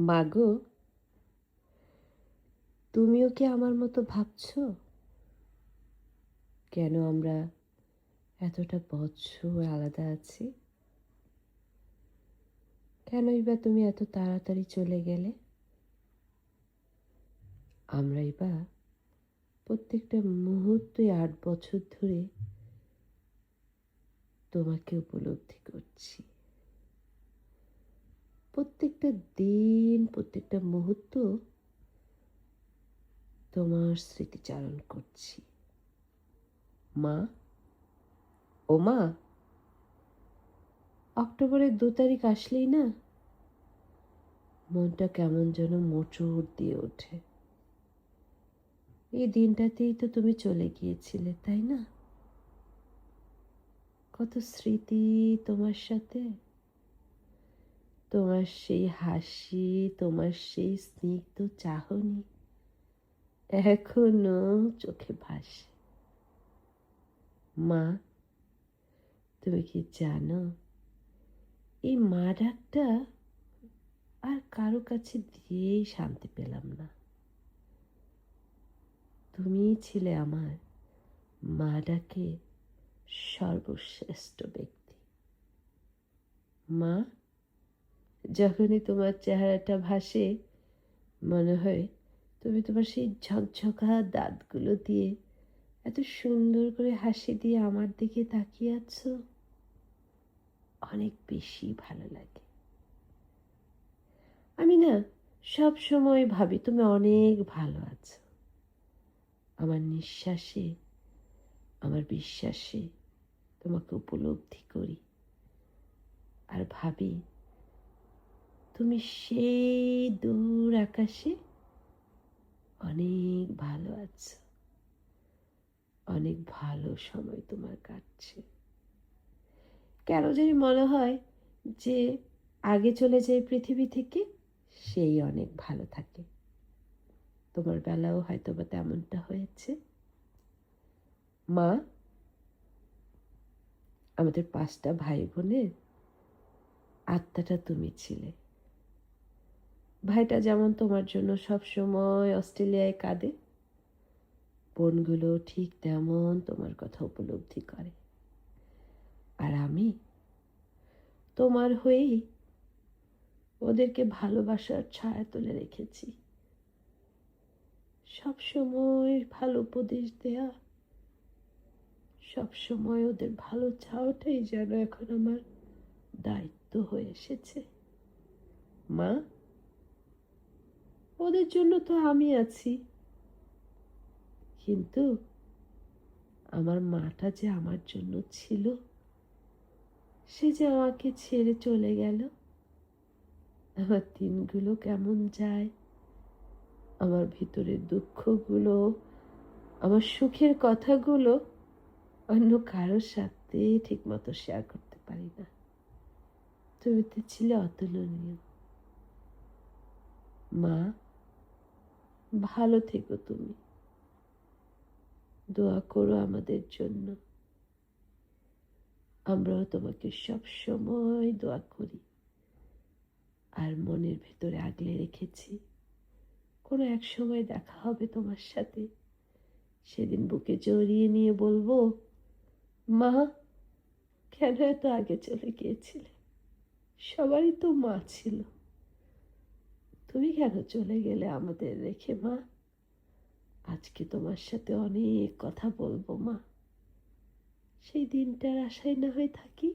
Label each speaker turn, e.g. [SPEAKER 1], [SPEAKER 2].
[SPEAKER 1] মাগো তুমিও কি আমার মতো ভাবছ? কেন আমরা এতটা বছর আলাদা আছি? কেনই বা তুমি এত তাড়াতাড়ি চলে গেলে? আমরাই বা প্রত্যেকটা মুহূর্তে আট বছর ধরে তোমাকে উপলব্ধি করছি। প্রত্যেকটা দিন, প্রত্যেকটা মুহূর্ত তোমার স্মৃতিচারণ করছি। মা? ও মা? অক্টোবরের দু তারিখ আসলেই না? মনটা কেমন যেন মোচড় দিয়ে ওঠে। এই দিনটাতেই তো তুমি চলে গিয়েছিলে, তাই না? কত স্মৃতি তোমার সাথে। তোমার সেই হাসি, তোমার সেই স্নিগ্ধ চাহনি এখনও চোখে ভাসে। মা, তুমি কি জানো, এই মা ডাকটা আর কারও কাছে দিয়েই শান্তি পেলাম না। তুমিই ছিলে আমার মা ডাকে সর্বশ্রেষ্ঠ ব্যক্তি। মা যখনই তোমার চেহারাটা ভাসে মনে হয়, তুমি তোমার সেই ঝকঝকা দাঁতগুলো দিয়ে এত সুন্দর করে হাসি দিয়ে আমার দিকে তাকিয়ে আছো। অনেক বেশি ভালো লাগে। আমি না সব সময় ভাবি তুমি অনেক ভালো আছো। আমার নিঃশ্বাসে, আমার বিশ্বাসে তোমাকে উপলব্ধি করি। আর ভাবি তুমি সেই দূর আকাশে অনেক ভালো আছো। অনেক ভালো সময় তোমার কাটছে। কেন জানি মনে হয় যে আগে চলে যায় পৃথিবী থেকে সেই অনেক ভালো থাকে। তোমার বেলাও হয়তো বা তেমনটা হয়েছে। মা, আমাদের পাঁচটা ভাই বোনের আত্মাটা তুমি ছিলে। ভাইটা যেমন তোমার জন্য সব সময় অস্ট্রেলিয়ায় কাঁদে, বোনগুলো ঠিক তেমন তোমার কথা উপলব্ধি করে। আর আমি তোমার হয়েই ওদেরকে ভালোবাসার ছায়া তুলে রেখেছি। সব সময় ভালো উপদেশ দেয়া সব সময় ওদের ভালো চাওয়াটাই যেন এখন আমার দায়িত্ব হয়ে এসেছে। মা ওদের জন্য তো আমি আছি। কিন্তু আমার মাটা যে আমার জন্য ছিল, সে যে আমাকে ছেড়ে চলে গেল, আমার দিনগুলো কেমন যায়, আমার ভিতরের দুঃখগুলো, আমার সুখের কথাগুলো অন্য কারোর সাথে ঠিকমতো শেয়ার করতে পারি না। তুমি তো ছিলে অতুলনীয়। মা ভালো থেকো তুমি। দোয়া করো আমাদের জন্য। আমরাও তোমাকে সব সময় দোয়া করি। আর মনের ভেতরে আগলে রেখেছি। কোনো এক সময় দেখা হবে তোমার সাথে। সেদিন বুকে জড়িয়ে নিয়ে বলব, মা, কেন এত আগে চলে গিয়েছিলে? সবারই তো মা ছিল। তুমি কেন চলে গেলে আমাদের রেখে, মা? আজকে তোমার সাথে অনেক কথা বলব, মা। সেই দিনটার আশায় না হয়ে থাকি?